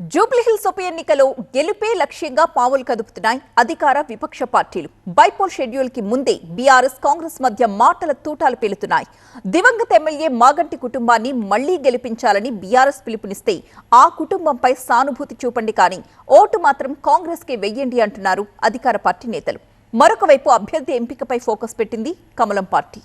జూబ్లీహిల్స్ ఉప ఎన్నికలో గెలుపే లక్ష్యంగా పావులు కదుపుతున్నాయి అధికార విపక్ష పార్టీలు. బైపోల్ షెడ్యూల్కి ముందే బీఆర్ఎస్ కాంగ్రెస్ మధ్య మాటల తూటాలు పేలుతున్నాయి. దివంగత ఎమ్మెల్యే మాగంటి కుటుంబాన్ని మళ్ళీ గెలిపించాలని బీఆర్ఎస్ పిలుపునిస్తే ఆ కుటుంబంపై సానుభూతి చూపండి కానీ ఓటు మాత్రం కాంగ్రెస్కి వెయ్యండి అంటున్నారు అధికార పార్టీ నేతలు. మరొకవైపు అభ్యర్థి ఎంపికపై ఫోకస్ పెట్టింది కమలం పార్టీ.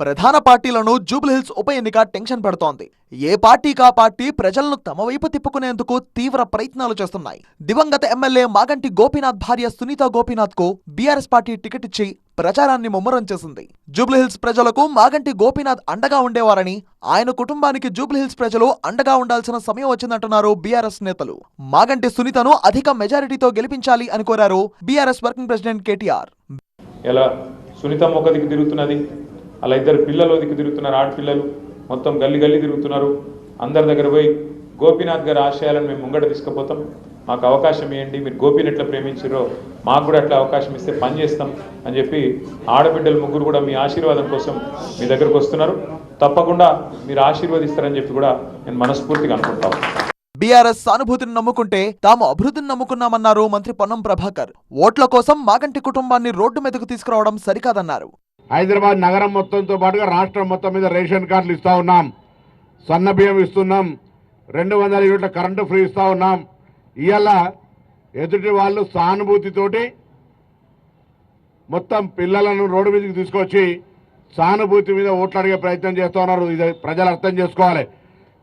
ప్రధాన పార్టీలను జూబ్లీహిల్స్ ఉప ఎన్నిక టెన్షన్ పెడుతోంది. ఏ పార్టీ కా పార్టీ ప్రజలను తమ వైపు తిప్పుకునేందుకు తీవ్ర ప్రయత్నాలు చేస్తున్నాయి. దివంగత ఎమ్మెల్యే మాగంటి గోపీనాథ్ భార్య సునీత గోపీనాథ్కు బీఆర్ఎస్ పార్టీ టికెట్ ఇచ్చి ప్రచారాన్ని ముమ్మరం చేసింది. జూబ్లీహిల్స్ ప్రజలకు మాగంటి గోపీనాథ్ అండగా ఉండేవారని ఆయన కుటుంబానికి జూబ్లీహిల్స్ ప్రజలు అండగా ఉండాల్సిన సమయం వచ్చిందంటున్నారు బీఆర్ఎస్ నేతలు. మాగంటి సునీతను అధిక మెజారిటీతో గెలిపించాలి అని కోరారు బీఆర్ఎస్ వర్కింగ్ ప్రెసిడెంట్ కేటీఆర్. ఎలా? సునీత మొక్కదికి తిరుగుతున్నది? అలా ఇద్దరు పిల్లలు దిక్కు తిరుగుతున్నారు ఆడపిల్లలు మొత్తం గల్లి గల్లి తిరుగుతున్నారు. అందరి దగ్గర పోయి గోపీనాథ్ గారి ఆశయాలను మేము ముంగట తీసుకుపోతాం. మాకు అవకాశం ఇవ్వండి. మీరు గోపీని ఎట్లా ప్రేమించారో మాకు కూడా అట్లా అవకాశం ఇస్తే పని చేస్తాం అని చెప్పి ఆడబిడ్డలు ముగ్గురు కూడా మీ ఆశీర్వాదం కోసం మీ దగ్గరకు వస్తున్నారు. తప్పకుండా మీరు ఆశీర్వదిస్తారని చెప్పి కూడా నేను మనస్ఫూర్తిగా అనుకుంటాను బీఆర్ఎస్ సానుభూతిని నమ్ముకుంటే తాము అభివృద్ధిని నమ్ముకున్నామన్నారు మంత్రి పొన్నం ప్రభాకర్. ఓట్ల కోసం మాగంటి కుటుంబాన్ని రోడ్డు మీదకు తీసుకురావడం సరికాదన్నారు. హైదరాబాద్ నగరం మొత్తంతో పాటుగా రాష్ట్రం మొత్తం మీద రేషన్ కార్డులు ఇస్తూ ఉన్నాం. సన్న బియ్యం ఇస్తున్నాం. రెండు వందల యూనిట్ల కరెంటు ఫ్రీ ఇస్తూ ఉన్నాం. ఇవాళ ఎదుటి వాళ్ళు సానుభూతితోటి మొత్తం పిల్లలను రోడ్డు మీదకి తీసుకొచ్చి సానుభూతి మీద ఓట్లు అడిగే ప్రయత్నం చేస్తూ ఉన్నారు. ఇది ప్రజలు అర్థం చేసుకోవాలి.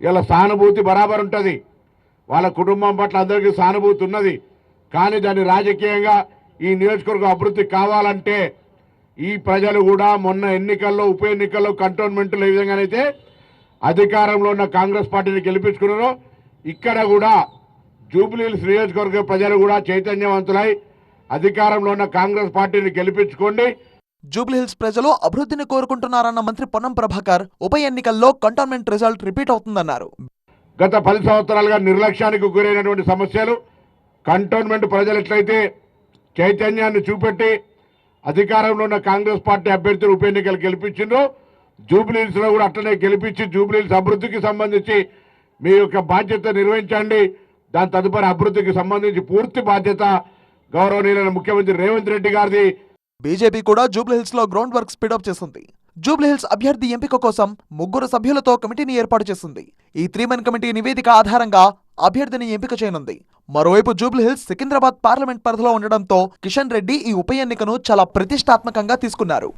ఇలా సానుభూతి బరాబర్ ఉంటుంది. వాళ్ళ కుటుంబం పట్ల అందరికీ సానుభూతి ఉన్నది. కానీ దాన్ని రాజకీయంగా ఈ నియోజకవర్గం అభివృద్ధి కావాలంటే ఈ ప్రజలు కూడా మొన్న ఎన్నికల్లో ఉప ఎన్నికల్లో కంటోన్మెంట్లో ఏ విధంగానైతే అధికారంలో ఉన్న కాంగ్రెస్ పార్టీని గెలిపించుకున్నారో ఇక్కడ కూడా జూబ్లీహిల్స్ నియోజకవర్గ ప్రజలు కూడా చైతన్యవంతులై అధికారంలో ఉన్న కాంగ్రెస్ పార్టీని గెలిపించుకోండి. జూబ్లీహిల్స్ ప్రజలు అభివృద్ధిని కోరుకుంటున్నారన్న మంత్రి పొన్నం ప్రభాకర్ ఉప ఎన్నికల్లో కంటోన్మెంట్ రిజల్ట్ రిపీట్ అవుతుందన్నారు. గత పది సంవత్సరాలుగా నిర్లక్ష్యానికి గురైనటువంటి సమస్యలు కంటోన్మెంట్ ప్రజలు ఎట్లయితే చైతన్యాన్ని చూపెట్టి అధికారంలో ఉన్న కాంగ్రెస్ పార్టీ అభ్యర్థులు ఉప ఎన్నికలు గెలిపించిండ్రో. జూబ్లీహిల్స్లో కూడా అట్లనే గెలిపించి జూబ్లీహిల్స్ అభివృద్ధికి సంబంధించి మీ యొక్క బాధ్యత నిర్వహించండి. దాని తదుపరి అభివృద్ధికి సంబంధించి పూర్తి బాధ్యత గౌరవనీయులైన ముఖ్యమంత్రి రేవంత్ రెడ్డి గారిది. బీజేపీ కూడా జూబ్లీహిల్స్లో గ్రౌండ్ వర్క్ స్పీడప్ చేసింది జూబ్లీహిల్స్ అభ్యర్థి ఎంపిక కోసం ముగ్గురు సభ్యులతో కమిటీని ఏర్పాటు చేసింది ఈ త్రీమన్ కమిటీ నివేదిక ఆధారంగా అభ్యర్థిని ఎంపిక చేయనుంది. మరోవైపు జూబ్లీహిల్స్ సికింద్రాబాద్ పార్లమెంట్ పరిధిలో ఉండడంతో కిషన్ రెడ్డి ఈ ఉప ఎన్నికను చాలా ప్రతిష్టాత్మకంగా తీసుకున్నారు.